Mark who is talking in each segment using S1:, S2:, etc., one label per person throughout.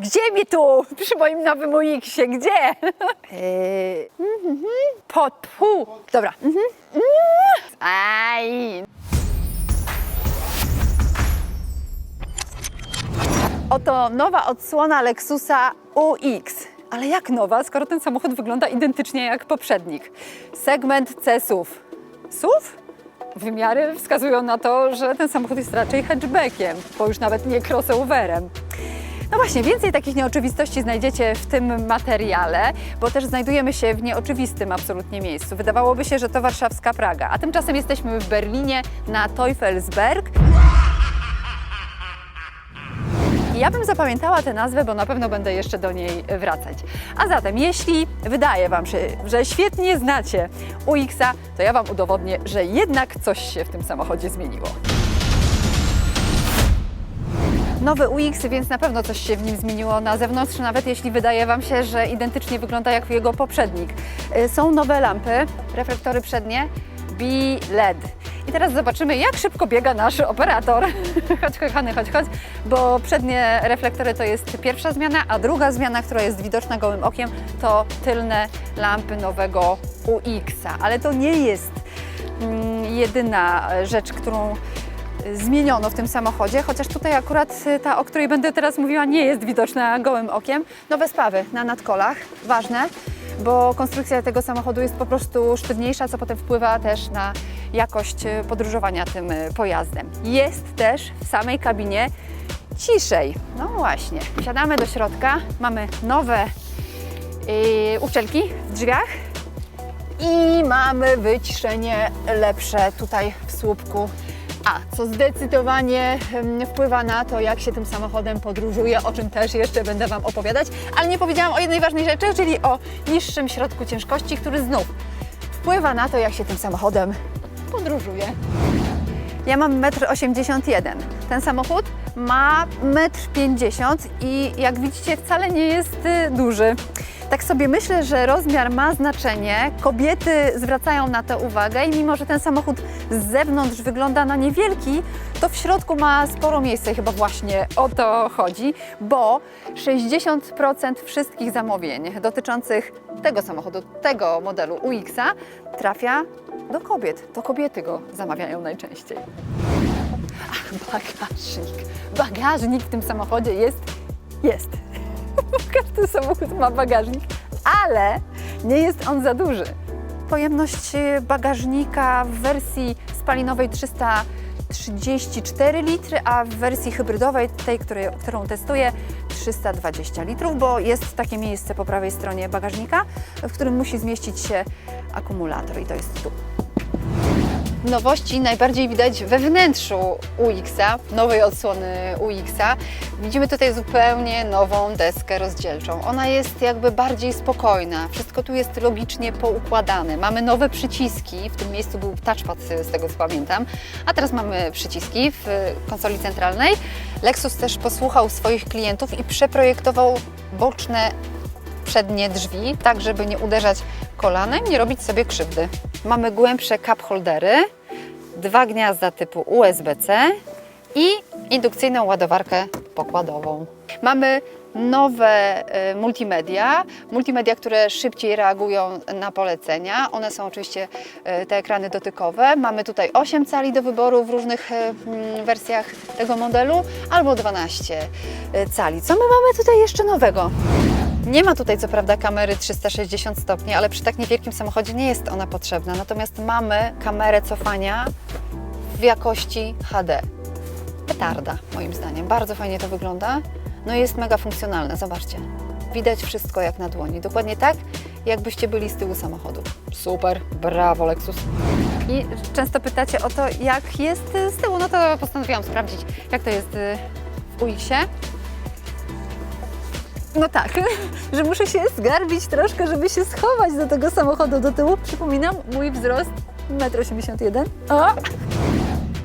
S1: Gdzie mi tu? Przy moim nowym UX-ie, gdzie? Yy, mhm. Pod, pu. Dobra. Mhm. Aj. Oto nowa odsłona Lexusa UX. Ale jak nowa, skoro ten samochód wygląda identycznie jak poprzednik? Segment C-SUV. SUV? Wymiary wskazują na to, że ten samochód jest raczej hatchbackiem, bo już nawet nie crossoverem. No właśnie, więcej takich nieoczywistości znajdziecie w tym materiale, bo też znajdujemy się w nieoczywistym absolutnie miejscu. Wydawałoby się, że to warszawska Praga, a tymczasem jesteśmy w Berlinie na Teufelsberg. Ja bym zapamiętała tę nazwę, bo na pewno będę jeszcze do niej wracać. A zatem, jeśli wydaje Wam się, że świetnie znacie UX-a, to ja Wam udowodnię, że jednak coś się w tym samochodzie zmieniło. Nowy UX, więc na pewno coś się w nim zmieniło na zewnątrz, nawet jeśli wydaje Wam się, że identycznie wygląda jak jego poprzednik. Y, Są nowe lampy, reflektory przednie, B-LED. I teraz zobaczymy, jak szybko biega nasz operator. chodź, kochany, chodź, chodź, bo przednie reflektory to jest pierwsza zmiana, a druga zmiana, która jest widoczna gołym okiem, to tylne lampy nowego UX-a. Ale to nie jest mm, jedyna rzecz, którą zmieniono w tym samochodzie, chociaż tutaj akurat y, ta, o której będę teraz mówiła, nie jest widoczna gołym okiem. Nowe spawy na nadkolach, ważne, bo konstrukcja tego samochodu jest po prostu sztywniejsza, co potem wpływa też na jakość y, podróżowania tym y, pojazdem. Jest też w samej kabinie ciszej. No właśnie, wsiadamy do środka, mamy nowe yy, w drzwiach, i mamy wyciszenie lepsze tutaj w słupku. A co zdecydowanie wpływa na to, jak się tym samochodem podróżuje, o czym też jeszcze będę Wam opowiadać. Ale nie powiedziałam o jednej ważnej rzeczy, czyli o niższym środku ciężkości, który znów wpływa na to, jak się tym samochodem podróżuje. Ja mam 1,81 m. Ten samochód ma 1,50 m i jak widzicie wcale nie jest y, duży. Tak sobie myślę, że rozmiar ma znaczenie. Kobiety zwracają na to uwagę i mimo, że ten samochód z zewnątrz wygląda na niewielki, to w środku ma sporo miejsca i chyba właśnie o to chodzi, bo 60% wszystkich zamówień dotyczących tego samochodu, tego modelu UX-a trafia do kobiet. To kobiety go zamawiają najczęściej. Ach, bagażnik. Bagażnik w tym samochodzie jest, jest. Każdy samochód ma bagażnik, ale nie jest on za duży. Pojemność bagażnika w wersji spalinowej 334 litry, a w wersji hybrydowej, tej, której, którą testuję, 320 litrów, bo jest takie miejsce po prawej stronie bagażnika, w którym musi zmieścić się akumulator i to jest tu. Nowości najbardziej widać we wnętrzu UX-a, nowej odsłony UX-a. Widzimy tutaj zupełnie nową deskę rozdzielczą. Ona jest jakby bardziej spokojna, wszystko tu jest logicznie poukładane. Mamy nowe przyciski, w tym miejscu był touchpad z tego co pamiętam, a teraz mamy przyciski w konsoli centralnej. Lexus też posłuchał swoich klientów i przeprojektował boczne przednie drzwi, tak żeby nie uderzać kolanem, nie robić sobie krzywdy. Mamy głębsze cup holdery, dwa gniazda typu USB-C i indukcyjną ładowarkę pokładową. Mamy nowe e, multimedia, multimedia, które szybciej reagują na polecenia. One są oczywiście e, te ekrany dotykowe. Mamy tutaj 8 cali do wyboru w różnych e, mm, wersjach tego modelu, albo 12 e, cali. Co my mamy tutaj jeszcze nowego? Nie ma tutaj co prawda kamery 360 stopni, ale przy tak niewielkim samochodzie nie jest ona potrzebna. Natomiast mamy kamerę cofania w jakości HD. Petarda, moim zdaniem. Bardzo fajnie to wygląda. No i jest mega funkcjonalne, zobaczcie. Widać wszystko jak na dłoni. Dokładnie tak, jakbyście byli z tyłu samochodu. Super, brawo Lexus. I często pytacie o to, jak jest z tyłu. No to postanowiłam sprawdzić, jak to jest y, w UX-ie. No tak, że muszę się zgarbić troszkę, żeby się schować do tego samochodu do tyłu. Przypominam, mój wzrost 1,81 m. O!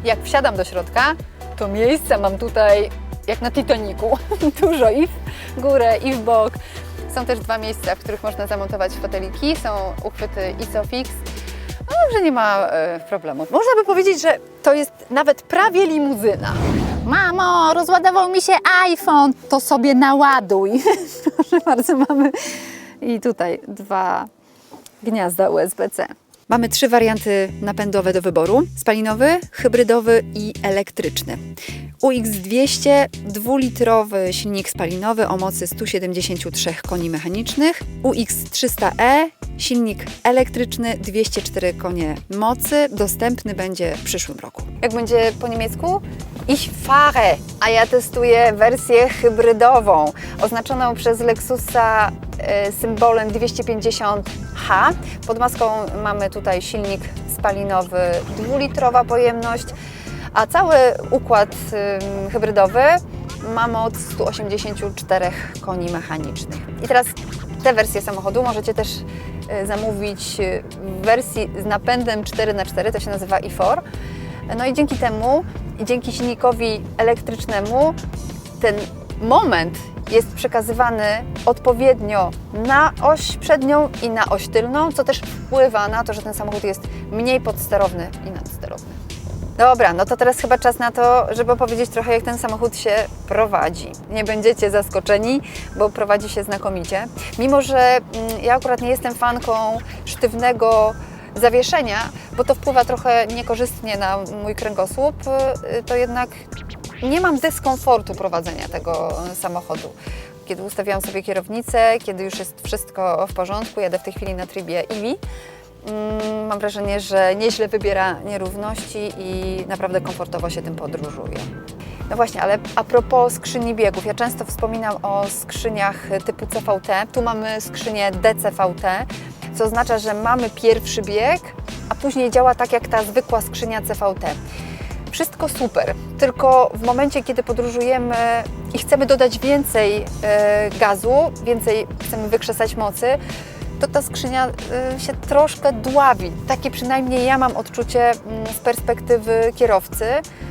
S1: Jak wsiadam do środka, to miejsca mam tutaj jak na Titaniku. Dużo i w górę, i w bok. Są też dwa miejsca, w których można zamontować foteliki. Są uchwyty Isofix. No, że nie ma e, problemu. Można by powiedzieć, że to jest nawet prawie limuzyna. Mamo, rozładował mi się iPhone. To sobie naładuj. Proszę bardzo, mamy i tutaj dwa gniazda USB-C. Mamy trzy warianty napędowe do wyboru: spalinowy, hybrydowy i elektryczny. UX200 dwulitrowy silnik spalinowy o mocy 173 koni mechanicznych, UX300e silnik elektryczny 204 konie mocy, dostępny będzie w przyszłym roku. Jak będzie po niemiecku? Ich fahre, a ja testuję wersję hybrydową, oznaczoną przez Lexusa e, symbolem 250 pod maską mamy tutaj silnik spalinowy, dwulitrowa pojemność, a cały układ hybrydowy ma moc 184 koni mechanicznych. I teraz te wersje samochodu możecie też y, zamówić y, w wersji z napędem 4x4, to się nazywa i4. No i dzięki temu, dzięki silnikowi elektrycznemu, ten moment jest przekazywany odpowiednio na oś przednią i na oś tylną, co też wpływa na to, że ten samochód jest mniej podsterowny i nadsterowny. Dobra, no to teraz chyba czas na to, żeby opowiedzieć trochę, jak ten samochód się prowadzi. Nie będziecie zaskoczeni, bo prowadzi się znakomicie. Mimo, że mm, ja akurat nie jestem fanką sztywnego zawieszenia, bo to wpływa trochę niekorzystnie na mój kręgosłup, y, to jednak nie mam dyskomfortu prowadzenia tego y, samochodu. Kiedy ustawiałam sobie kierownicę, kiedy już jest wszystko w porządku, jadę w tej chwili na trybie EV, Mm, Mam wrażenie, że nieźle wybiera nierówności i naprawdę komfortowo się tym podróżuje. No właśnie, ale a propos skrzyni biegów, ja często wspominam o skrzyniach typu CVT. Tu mamy skrzynię DCVT, co oznacza, że mamy pierwszy bieg, a później działa tak jak ta zwykła skrzynia CVT. Wszystko super, tylko w momencie, kiedy podróżujemy i chcemy dodać więcej e, gazu, więcej chcemy wykrzesać mocy, to ta skrzynia y, się troszkę dławi. Takie przynajmniej ja mam odczucie mm, z perspektywy kierowcy.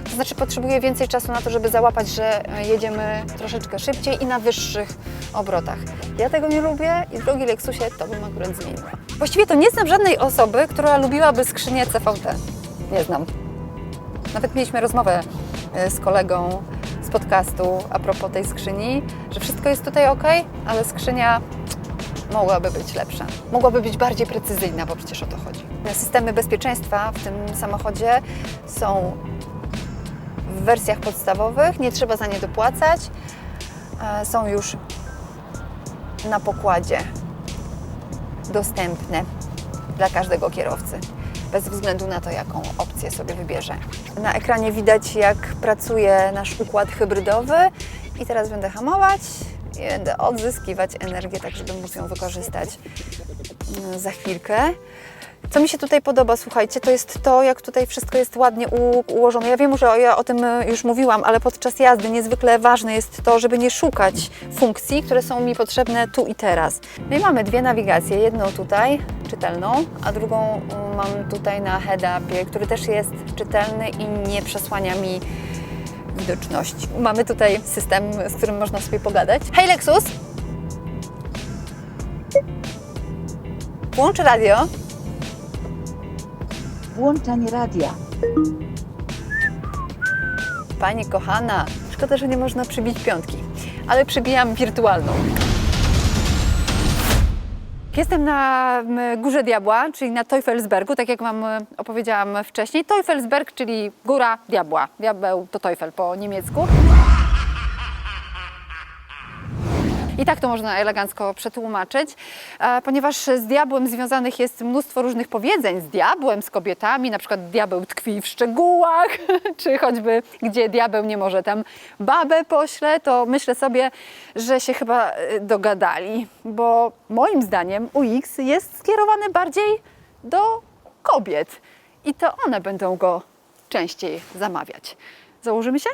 S1: To znaczy potrzebuję więcej czasu na to, żeby załapać, że y, jedziemy troszeczkę szybciej i na wyższych obrotach. Ja tego nie lubię i drogi Lexusie to bym akurat zmieniła. Właściwie to nie znam żadnej osoby, która lubiłaby skrzynię CVT. Nie znam. Nawet mieliśmy rozmowę y, z kolegą z podcastu a propos tej skrzyni, że wszystko jest tutaj ok, ale skrzynia mogłaby być lepsza. Mogłaby być bardziej precyzyjna, bo przecież o to chodzi. Systemy bezpieczeństwa w tym samochodzie są w wersjach podstawowych, nie trzeba za nie dopłacać. E, Są już na pokładzie dostępne dla każdego kierowcy, bez względu na to, jaką opcję sobie wybierze. Na ekranie widać, jak pracuje nasz układ hybrydowy i teraz będę hamować i będę odzyskiwać energię, tak żeby móc ją wykorzystać mm, za chwilkę. Co mi się tutaj podoba, słuchajcie, to jest to, jak tutaj wszystko jest ładnie ułożone. Ja wiem, że ja o tym e, już mówiłam, ale podczas jazdy niezwykle ważne jest to, żeby nie szukać funkcji, które są mi potrzebne tu i teraz. No i mamy dwie nawigacje, jedną tutaj, czytelną, a drugą mm, mam tutaj na head-upie, który też jest czytelny i nie przesłania mi widoczności. Mamy tutaj system, z którym można sobie pogadać. Hej Lexus! Włącz radio.
S2: Włączanie radia.
S1: Pani kochana, szkoda, że nie można przybić piątki, ale przybijam wirtualną. Jestem na Górze Diabła, czyli na Teufelsbergu, tak jak Wam e, opowiedziałam wcześniej. Teufelsberg, czyli Góra Diabła. Diabeł to Teufel po niemiecku. I tak to można elegancko przetłumaczyć, e, ponieważ z diabłem związanych jest mnóstwo różnych powiedzeń. Z diabłem, z kobietami, na przykład diabeł tkwi w szczegółach, czy choćby gdzie diabeł nie może tam babę pośle, to myślę sobie, że się chyba e, dogadali, bo moim zdaniem UX jest skierowany bardziej do kobiet i to one będą go częściej zamawiać. Założymy się?